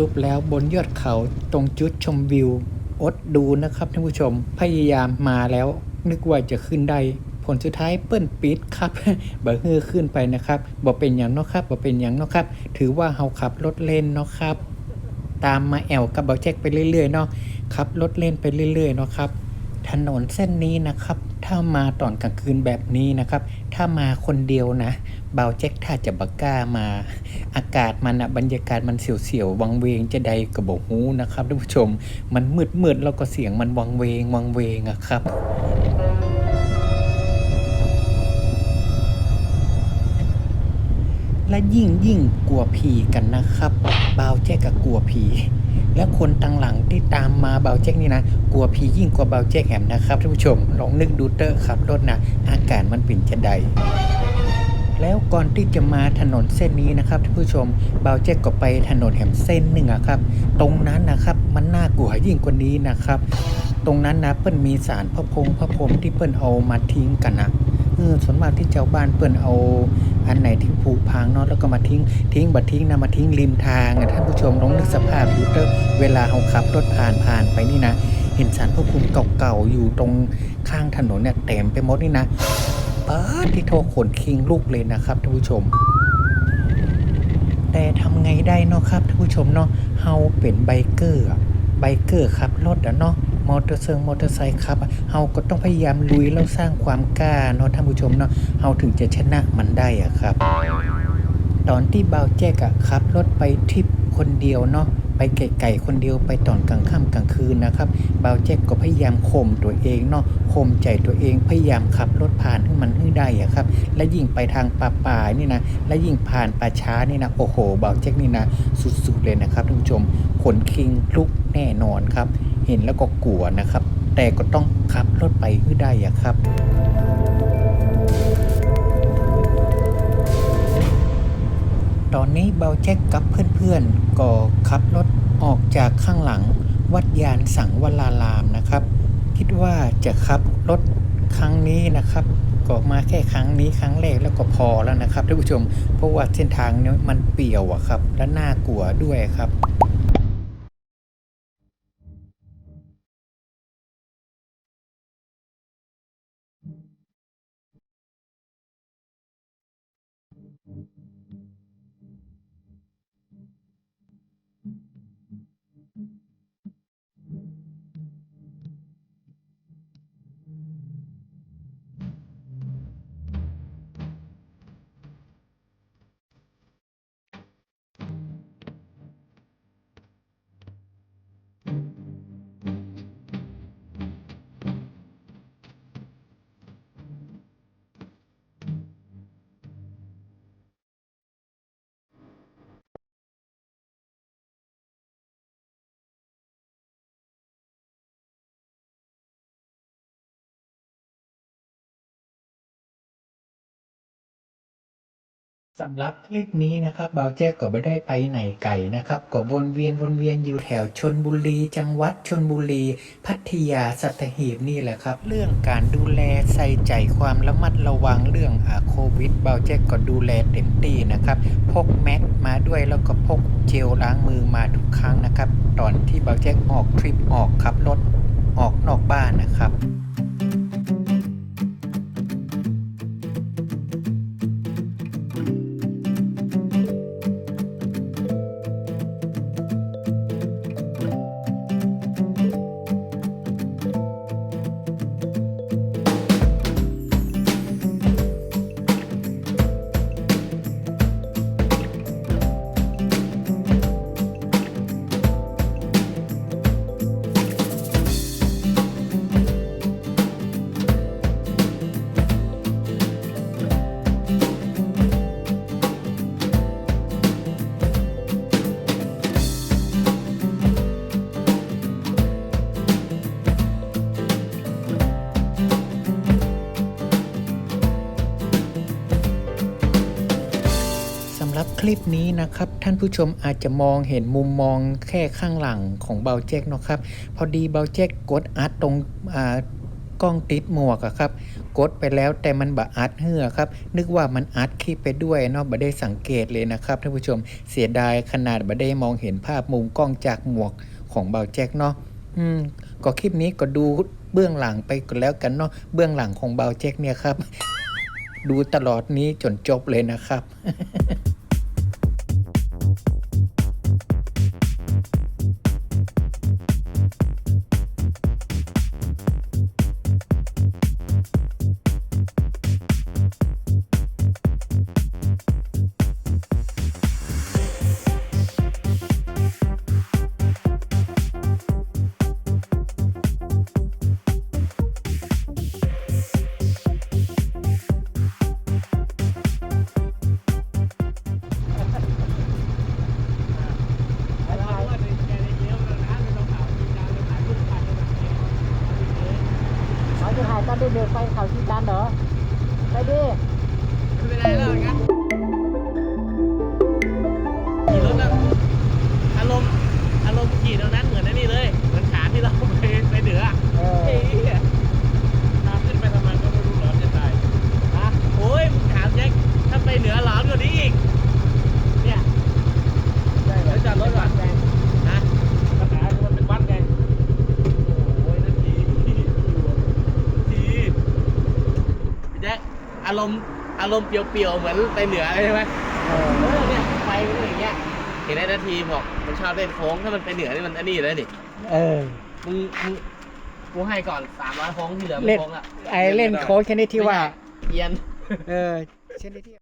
รุปแล้วบนยอดเขาตรงจุดชมวิว อดดูนะครับท่านผู้ชมพยายามมาแล้ว นึกว่าจะขึ้นได้ผลสุดท้ายเปิ้นปิดครับบ่ฮือขึ้นไปนะครับบ่เป็นอย่างเนาะครับบ่เป็นอย่างเนาะครับ ถือว่าเฮาขับรถเล่นเนาะครับ ตามมาแอวกับเบาแจ็คไปเรื่อยๆเนาะขับรถเล่นไปเรื่อยๆเนาะครับถนนเส้นนี้นะครับ ถ้ามาตอนกลางคืนแบบนี้นะครับ ถ้ามาคนเดียวนะเบาแจ็คถ้าจะบักก้ามา อากาศมันอะบรรยากาศมันเสียวๆวังเวงจะใดกับบอกฮู้นะครับท่านผู้ชม มันมืดๆแล้วก็เสียงมันวังเวงวังเวงอะครับและยิ่งยิ่งกลัวผีกันนะครับเบาแจ็คกับกลัวผี และคนตังหลังที่ตามมาเบาแจ็คนี่นะ กลัวผียิ่งกว่าเบาแจ็คแหมนะครับท่านผู้ชม ลองนึกดูเตอร์ขับรถนะ อากาศมันเป็นจะใดแล้วก่อนที่จะมาถนนเส้นนี้นะครับท่านผู้ชมเบาแจ็คก็ไปถนนแหมเส้นหนึ่งอะครับ ตรงนั้นนะครับมันน่ากลัวยิ่งกว่านี้นะครับ ตรงนั้นนะเปิ้นมีสารพระพงพระพรมที่เปิ้นเอามาทิ้งกันนะเออส่วนมากที่เจ้าบ้านเปิ้นเอา อันไหนที่ผุพังเนาะแล้วก็มาทิ้งทิ้งบัดทิ้งนะมาทิ้งริมทางท่านผู้ชมลองนึกสภาพดูเตอร์เวลาเราขับรถผ่านผ่านไปนี่นะเห็นสารพระภูมิเก่าๆอยู่ตรงข้างถนนเนี่ยเต็มไปหมดนี่นะป้าดที่โทรขนคิงลูกเลยนะครับท่านผู้ชม แต่ทำไงได้เนาะครับท่านผู้ชมเนาะเฮาเป็นไบเกอร์ไบเกอร์ขับรถอะเนาะ มอเตอร์เซอร์มอเตอร์ไซค์ขับเฮาก็ต้องพยายามลุยแล้วสร้างความกล้าเนาะท่านผู้ชมเนาะเฮาถึงจะชนะมันได้อะครับ ตอนที่เบาแจ๊กอะขับรถไปทริปคนเดียวเนาะไปไกลๆคนเดียวไปตอนกลางค่ำกลางคืนนะครับเบาแจ๊กก็พยายามข่มตัวเองเนาะข่มใจตัวเองพยายามขับรถผ่านให้มันให้ได้อะครับ และยิ่งไปทางป่าป่าๆนี่นะและยิ่งผ่านป่าช้านี่นะโอ้โหเบาแจ๊กนี่นะสุดๆเลยนะครับท่านผู้ชมขนคิงลุกแน่นอนครับ เห็นแล้วก็กลัวนะครับ แต่ก็ต้องขับรถไปให้ได้อะครับตอนนี้เบาแจ็คกับเพื่อนๆ ก็ขับรถออกจากข้างหลัง วัดยานสังวลารามนะครับ คิดว่าจะขับรถครั้งนี้นะครับ ก็มาแค่ครั้งนี้ครั้งแรกแล้วก็พอแล้วนะครับท่านผู้ชม เพราะว่าเส้นทางเนี้มันเปี่ยวอะครับ และน่ากลัวด้วยครับ สำหรับคลิปนี้นะครับเบาแจ๊กก็ไม่ได้ไปไหนไกลนะครับก็วนเวียนวนเวียนอยู่แถวชนบุรี จังหวัดชนบุรี พัทยาสัตหีบนี่แหละครับ เรื่องการดูแลใส่ใจความระมัดระวังเรื่องอาโควิดเบาแจ๊กก็ดูแลเต็มที่นะครับพกแม็กมาด้วยแล้วก็พกเจลล้างมือมาทุกครั้งนะครับ ตอนที่เบาแจ๊กออกทริปออกขับรถออกนอกบ้านนะครับ รับคลิปนี้นะครับ ท่านผู้ชมอาจจะมองเห็นมุมมองแค่ข้างหลังของเบาแจ็คเนาะครับ พอดีเบาแจ็คกดอัดตรงกล้องติดหมวกอะครับ กดไปแล้วแต่มันบะอัดเหือครับ นึกว่ามันอัดคลิปไปด้วยเนาะบ่ได้สังเกตเลยนะครับท่านผู้ชมเสียดายขนาดบ่ได้มองเห็นภาพมุมกล้องจากหมวกของเบาแจ็คเนาะอืมก็คลิปนี้ก็ดูเบื้องหลังไปก็แล้วกันเนาะเบื้องหลังของเบาแจ็คเนี่ยครับดูตลอดนี้จนจบเลยนะครับ เด็กๆไปเขาชีจันทร์เหรอ ไปดิไม่เป็นไรแล้วงั้นขี่รถอะอารมณ์อารมณ์ขี่ตรงนั้นเหมือนไอ้นี่เลย เหมือนขาที่เราไปไปเหนืออะ เออ เฮ้ยน้ำขึ้นไปทำไมก็ไม่รู้ร้อนจะตายฮะโอ้ยมึงถามแจ็คถ้าไปเหนือร้อนกว่านี้อีก เนี่ยเดี๋ยวจอดรถก่อนนะปัญหาคือมันเป็นวัดไง โอ้ยนาทีทีพี่แจ็คอารมณ์อารมณ์เปรียวๆเหมือนไปเหนือใช่ไหมเออเออเนี่ยไฟมันก็อย่างเงี้ยเห็นไอ้นาทีบอกมันชอบเล่นโค้งถ้ามันไปเหนือนี่มันอันนี้เลยนี่เออ มึงมึงกูให้ก่อนสามร้อยโค้งที่เหลือเล่ไม่น โค้งละไอเล่นโค้ชชนิดที่ว่า เอียน เออชนิดที่